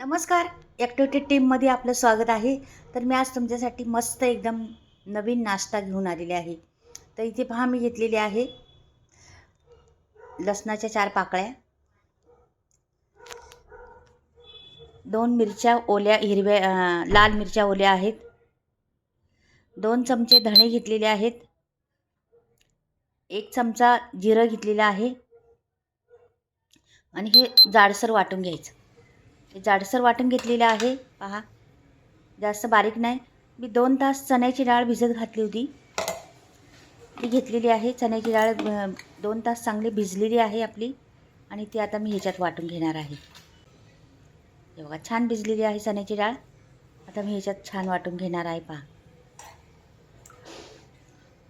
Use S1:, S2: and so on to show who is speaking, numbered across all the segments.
S1: नमस्कार. ॲक्टिव्हिटी टीममध्ये आपलं स्वागत आहे. तर मी आज तुमच्यासाठी मस्त एकदम नवीन नाश्ता घेऊन आलेले आहे. तर इथे पहा मी घेतलेली आहे लसणाच्या चार पाकळ्या दोन मिरच्या ओल्या हिरव्या लाल मिरच्या ओल्या आहेत दोन चमचे धणे घेतलेले आहेत एक चमचा जिरं घेतलेलं आहे आणि हे जाडसर वाटून घ्यायचं. जाडसर वाटून घेतलेलं आहे. पहा. जास्त बारीक नाही. मी दोन तास चण्याची डाळ भिजत घातली होती. ती घेतलेली आहे. चण्याची डाळ दोन तास चांगली भिजलेली आहे आपली. आणि ती आता मी ह्याच्यात वाटून घेणार आहे. हे बघा छान भिजलेली आहे चण्याची डाळ. आता मी ह्याच्यात छान वाटून घेणार आहे पहा.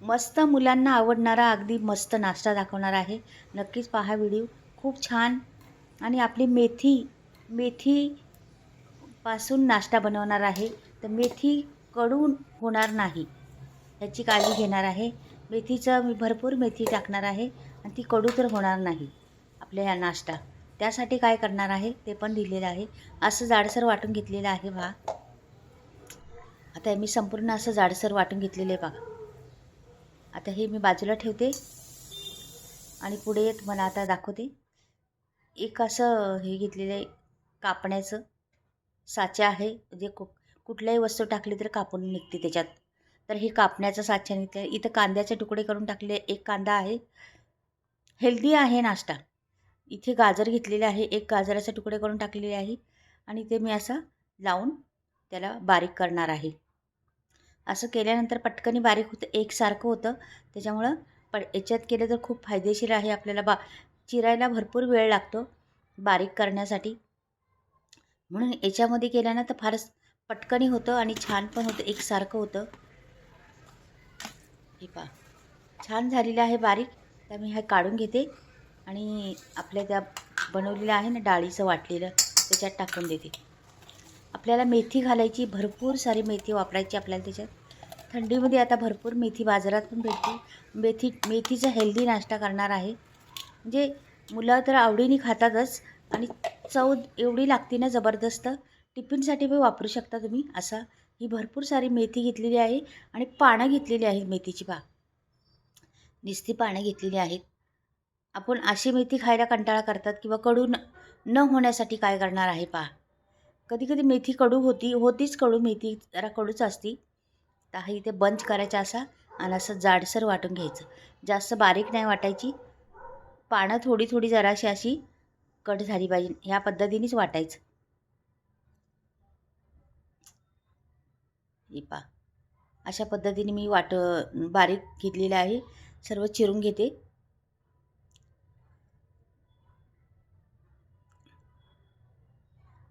S1: मस्त मुलांना आवडणारा अगदी मस्त नाश्ता दाखवणार आहे. नक्कीच पहा व्हिडिओ. खूप छान. आणि आपली मेथी मेथीपासून नाश्ता बनवणार आहे. तर मेथी कडून होणार नाही. ह्याची काळजी घेणार आहे. मेथीचं मी भरपूर मेथी टाकणार आहे आणि ती कडू तर होणार नाही आपल्या ह्या नाश्ता. त्यासाठी काय करणार आहे ते पण दिलेलं आहे. असं जाडसर वाटून घेतलेलं आहे बा. आता हे मी संपूर्ण असं जाडसर वाटून घेतलेलं आहे बघा. आता हे मी बाजूला ठेवते आणि पुढे तुम्हाला आता दाखवते. एक असं हे घेतलेलं आहे. कापण्याचं साचा आहे. जे कु कुठल्याही वस्तू टाकली तर कापून निघते त्याच्यात. तर हे कापण्याचं साचा निघते इथं कांद्याचे तुकडे करून टाकले. एक कांदा आहे. हेल्दी आहे नाश्ता. इथे गाजर घेतलेले आहे. एक गाजराचे तुकडे करून टाकलेले आहे. आणि ते मी असं लावून त्याला बारीक करणार आहे. असं केल्यानंतर पटकनी बारीक होतं. एकसारखं होतं. त्याच्यामुळं पण याच्यात केलं तर खूप फायदेशीर आहे आपल्याला. बा चिरायला भरपूर वेळ लागतो बारीक करण्यासाठी. म्हणून याच्यामध्ये केल्यानं तर फारच पटकनी होतं आणि छान पण होतं एकसारखं होतं. हे पा छान झालेलं आहे बारीक. तर मी हे काढून घेते. आणि आपल्या त्या बनवलेलं आहे ना डाळीचं वाटलेलं त्याच्यात टाकून देते. आपल्याला मेथी घालायची भरपूर सारी मेथी वापरायची आपल्याला त्याच्यात. थंडीमध्ये आता भरपूर मेथी बाजारात पण भेटते. मेथी मेथीचा हेल्दी नाश्ता करणार आहे. म्हणजे मुलं तर आवडीने खातातच. आणि चव एवढी लागते ना जबरदस्त टिफिनसाठी पण वापरू शकता तुम्ही असा. ही भरपूर सारी मेथी घेतलेली आहे आणि पानं घेतलेली आहेत मेथीची बा. निस्ती पानं घेतलेली आहेत. आपण अशी मेथी खायला कंटाळा करतात किंवा कडू न न होण्यासाठी काय करणार आहे पहा. कधी कधी मेथी कडू होती होतीच कडू मेथी जरा कडूच असती. तर हा इथे बंच करायचा असा आणि असं जाडसर वाटून घ्यायचं. जास्त बारीक नाही वाटायची. पानं थोडी थोडी जराशी अशी कट झाली पाहिजे. ह्या पद्धतीनेच वाटायचं. हे पा अशा पद्धतीने मी वाट बारीक घेतलेलं आहे. सर्व चिरून घेते.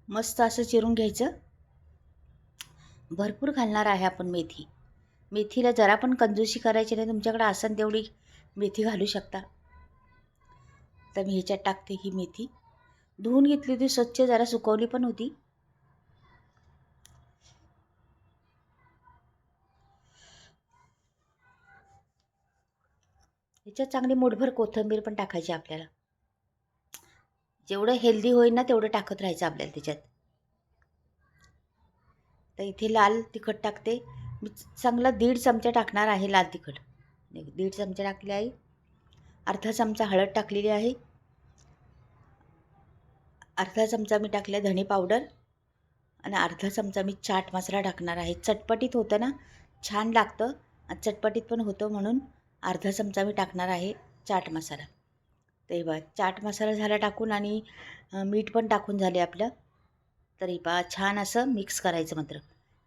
S1: मस्त असं चिरून घ्यायचं. भरपूर घालणार आहे आपण मेथी. मेथीला जरा पण कंजूशी करायची नाही. तुमच्याकडे आसन तेवढी मेथी घालू शकता. तर मी ह्याच्यात टाकते ही मेथी. धुवून घेतली होती स्वच्छ जरा सुकवली पण होती. ह्याच्यात चांगली मोठभर कोथिंबीर पण टाकायची आपल्याला. जेवढं हेल्दी होईल ना तेवढं टाकत राहायचं आपल्याला त्याच्यात. तर इथे लाल तिखट टाकते. मी चांगला दीड चमचा टाकणार आहे लाल तिखट. दीड चमचा टाकले आहे. अर्धा चमचा हळद टाकलेली आहे. अर्धा चमचा मी टाकला धणे पावडर आणि अर्धा चमचा मी चाट मसाला टाकणार आहे. चटपटीत होतं ना छान लागतं. आणि चटपटीत पण होतं म्हणून अर्धा चमचा मी टाकणार आहे चाट मसाला. ते बा चाट मसाला झाला टाकून आणि मीठ पण टाकून झाले आपलं. तरी पा छान असं मिक्स करायचं मात्र.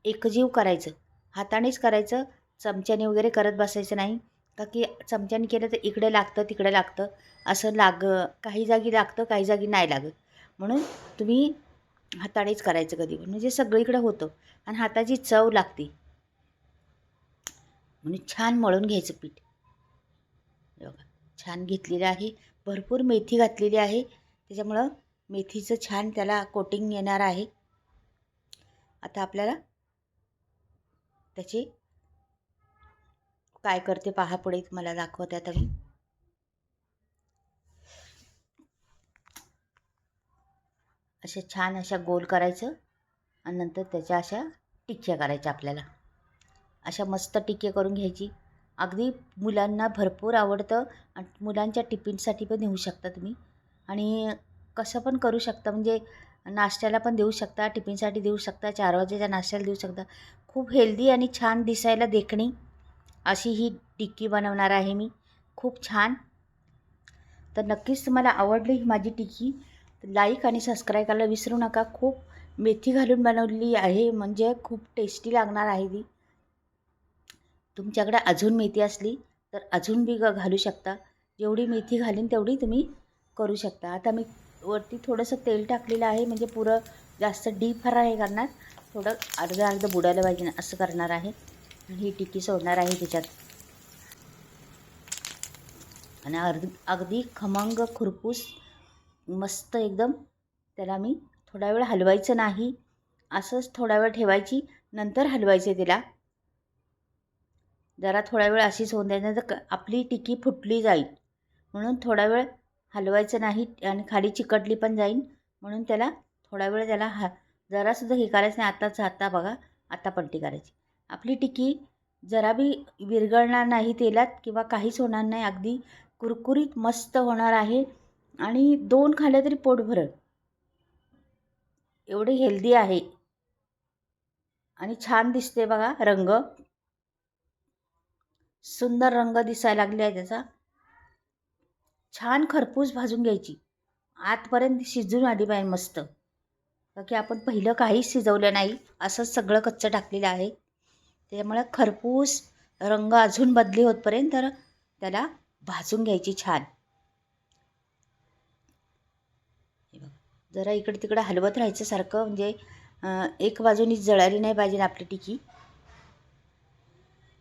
S1: एकजीव करायचं. हातानेच करायचं. चमच्याने वगैरे करत बसायचं नाही. का की चमच्याने केलं तर इकडे लागतं तिकडे लागतं. असं लाग काही जागी लागतं काही जागी नाही लागत. म्हणून तुम्ही हातानेच करायचं कधी पण. म्हणजे सगळीकडे होतं. आणि हाताची चव लागते. म्हणून छान मळून घ्यायचं पीठ. बघा छान घेतलेलं आहे. भरपूर मेथी घातलेली आहे. त्याच्यामुळं मेथीचं छान त्याला कोटिंग येणार आहे. आता आपल्याला त्याचे काय करते पहा पुढे मला दाखवते आता मी. अशा छान अशा गोल करायचं आणि नंतर त्याच्या अशा टिक्क्या करायच्या आपल्याला. अशा मस्त टिक्के करून घ्यायची. अगदी मुलांना भरपूर आवडतं आणि मुलांच्या टिफिनसाठी पण नेऊ शकता तुम्ही. आणि कसं पण करू शकता म्हणजे नाश्त्याला पण देऊ शकता टिफिनसाठी देऊ शकता चार वाजेच्या नाश्त्याला देऊ शकता. खूप हेल्दी आणि छान दिसायला देखणी अशी ही टिक्की बनवणार आहे मी. खूप छान. तर नक्कीच तुम्हाला आवडली ही माझी टिक्की. लाईक आणि सबस्क्राईब करायला विसरू नका. खूप मेथी घालून बनवलेली आहे. म्हणजे खूप टेस्टी लागणार आहे ती. तुमच्याकडे अजून मेथी असली तर अजून बी ग- घालू शकता. जेवढी मेथी घालीन तेवढी तुम्ही करू शकता. आता मी वरती थोडंसं तेल टाकलेलं आहे. म्हणजे पुरं जास्त डीप फ्राय करणार. थोडं अर्धं अर्धं बुडायला पाहिजे असं करणार आहे. आणि ही टिक्की सोडणार आहे त्याच्यात. आणि अर्ध अगदी खमंग खुरपूस मस्त एकदम. त्याला मी थोडा वेळ हलवायचं नाही. असंच थोडा वेळ ठेवायची नंतर हलवायचे तिला जरा थोडा वेळ अशीच होऊन द्यायची तर आपली टिकी फुटली जाईल. म्हणून थोडा वेळ हलवायचं नाही आणि खाली चिकटली पण जाईल. म्हणून त्याला थोडा वेळ त्याला हा जरासुद्धा हे करायचं नाही. आताच आता बघा आता पलटी करायची. आपली टिकी जरा बी विरघळणार नाही तेलात किंवा काहीच होणार नाही. अगदी कुरकुरीत मस्त होणार आहे. आणि दोन खाल्लं तरी पोट भरल. एवढी हेल्दी आहे. आणि छान दिसते बघा रंग. सुंदर रंग दिसायला लागले आहे त्याचा. छान खरपूस भाजून घ्यायची. आतपर्यंत शिजून आली पाहिजे मस्त. की आपण पहिलं काहीच शिजवलं नाही. असंच सगळं कच्चं टाकलेलं आहे. त्यामुळे खरपूस रंग अजून बदली होतपर्यंत तर त्याला भाजून घ्यायची छान हे बघा जरा इकडे तिकडं हलवत राहायचं सारखं म्हणजे एक बाजूनी जळाली नाही पाहिजे ना आपली टिकी.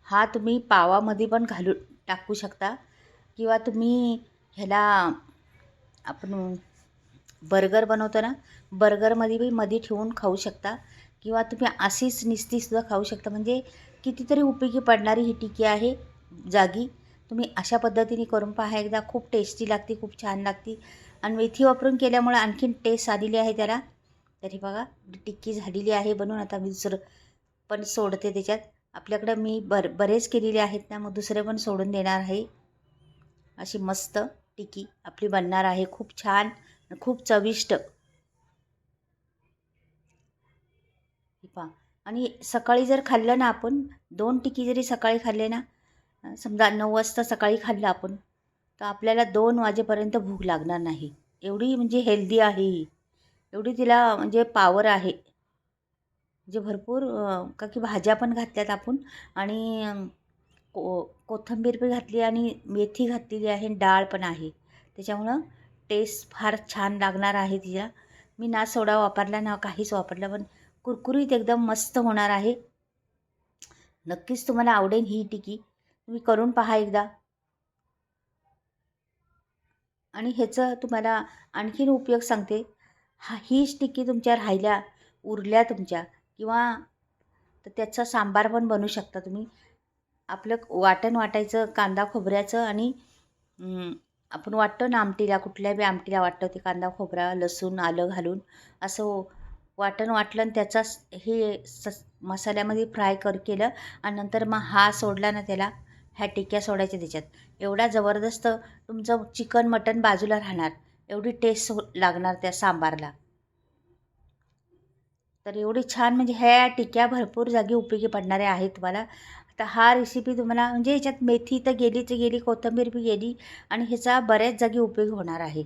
S1: हा तुम्ही पावामध्ये पण घालू टाकू शकता. किंवा तुम्ही ह्याला आपण बर्गर बनवतो ना बर्गरमध्ये बी मध्ये ठेवून खाऊ शकता. किंवा तुम्ही अशीच निस्तीसुद्धा खाऊ शकता. म्हणजे कितीतरी उपयोगी पडणारी ही टिकी आहे जागी. तुम्ही अशा पद्धतीने करून पहा. एकदा खूप टेस्टी लागते खूप छान लागते. आणि मेथी वापरून केल्यामुळे आणखीन टेस्ट आलेली आहे त्याला. तरी बघा टिक्की झालेली आहे बनवून आता मी दुसरं पण सोडते त्याच्यात. आपल्याकडं मी बर बरेच केलेले आहेत ना मग दुसरे पण सोडून देणार आहे. अशी मस्त टिकी आपली बनणार आहे. खूप छान खूप चविष्ट. पहा. आणि सकाळी जर खाल्लं ना आपण दोन टिकी जरी सकाळी खाल्ले ना समजा नऊ वाजता सकाळी खाल्लं आपण तर आपल्याला दोन वाजेपर्यंत भूक लागणार नाही. एवढी म्हणजे हेल्दी आहे. ही एवढी तिला म्हणजे पावर आहे. म्हणजे भरपूर का की भाज्या पण घातल्यात आपण आणि को कोथिंबीर पण घातली आणि मेथी घातलेली आहे डाळ पण आहे. त्याच्यामुळं टेस्ट फार छान लागणार आहे तिला. मी ना सोडा वापरला ना काहीच वापरला पण कुरकुरीत एकदम मस्त होणार आहे. नक्कीच तुम्हाला आवडेल ही टिकी. तुम्ही करून पहा एकदा. आणि ह्याचं तुम्हाला आणखीन उपयोग सांगते. हा ही स्टिकी तुमच्या राहिल्या उरल्या तुमच्या किंवा तर त्याचा सांबार पण बनवू शकता तुम्ही. आपलं वाटण वाटायचं कांदा खोबऱ्याचं आणि आपण वाटतो ना आमटीला कुठल्या बी आमटीला वाटतं ते कांदा खोबरा लसूण आलं घालून असं वाटण वाटलं आणि त्याचा स- हे स मसाल्यामध्ये फ्राय कर केलं आणि नंतर मग हा सोडला ना त्याला. ह्या टिक्या सोडायच्या त्याच्यात. एवढा जबरदस्त तुमचं चिकन मटन बाजूला राहणार. एवढी टेस्ट हो लागणार त्या सांबारला. तर एवढी छान म्हणजे ह्या टिक्या भरपूर जागी उपयोगी पडणाऱ्या आहेत तुम्हाला. आता हा रेसिपी तुम्हाला म्हणजे ह्याच्यात मेथी तर गेलीच गेली कोथिंबीर बी गेली आणि ह्याचा बऱ्याच जागी उपयोग होणार आहे.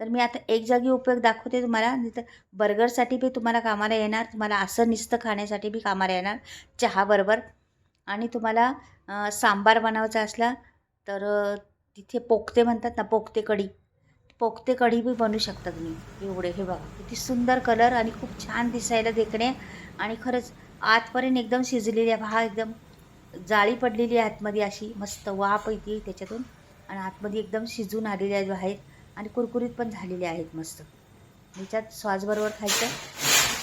S1: तर मी आता एक जागी उपयोग दाखवते तुम्हाला. नाही तर बर्गरसाठी बी तुम्हाला कामाला येणार. तुम्हाला असं निस्त खाण्यासाठी बी कामाला येणार. चहाबरोबर आणि तुम्हाला सांबार बनवायचा असला तर तिथे पोखते म्हणतात ना पोखते कढी. पोखते कढी बी बनवू शकता तुम्ही. एवढे हे बघा किती सुंदर कलर आणि खूप छान दिसायला देखणे आणि खरंच आतपर्यंत एकदम शिजलेली आहे. हा एकदम जाळी पडलेली आहे आतमध्ये अशी. मस्त वाफ येते त्याच्यातून आणि आतमध्ये एकदम शिजून आलेले आहेत बाहेर आणि कुरकुरीत पण झालेले आहेत मस्त. ह्याच्यात सॉसबरोबर खायचं.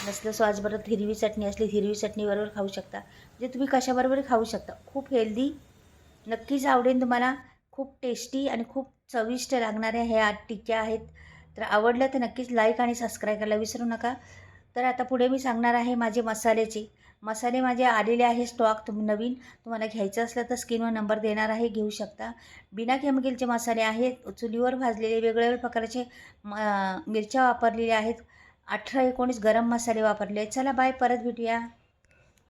S1: नसलं सॉसबरोबर हिरवी चटणी असली हिरवी चटणीबरोबर खाऊ शकता. म्हणजे तुम्ही कशाबरोबर खाऊ शकता? खूप हेल्दी नक्कीच आवडेल तुम्हाला. खूप टेस्टी आणि खूप चविष्ट लागणाऱ्या ह्या टिक्या आहेत. तर आवडलं तर नक्कीच लाईक आणि सबस्क्राईब करायला विसरू नका. तर आता पुढे मी सांगणार आहे माझे मसाल्याचे. मसाले माझे आलेले आहे स्टॉक तुम नवीन. तुम्हाला घ्यायचं असलं तर स्क्रीनवर नंबर देणार आहे घेऊ शकता. बिना केमिकलचे मसाले आहेत. चुलीवर भाजलेले वेगवेगळ्या प्रकारचे म मिरच्या वापरलेल्या आहेत. अठरा एकोणीस गरम मसाले वापरले. चला बाय परत भेटूया.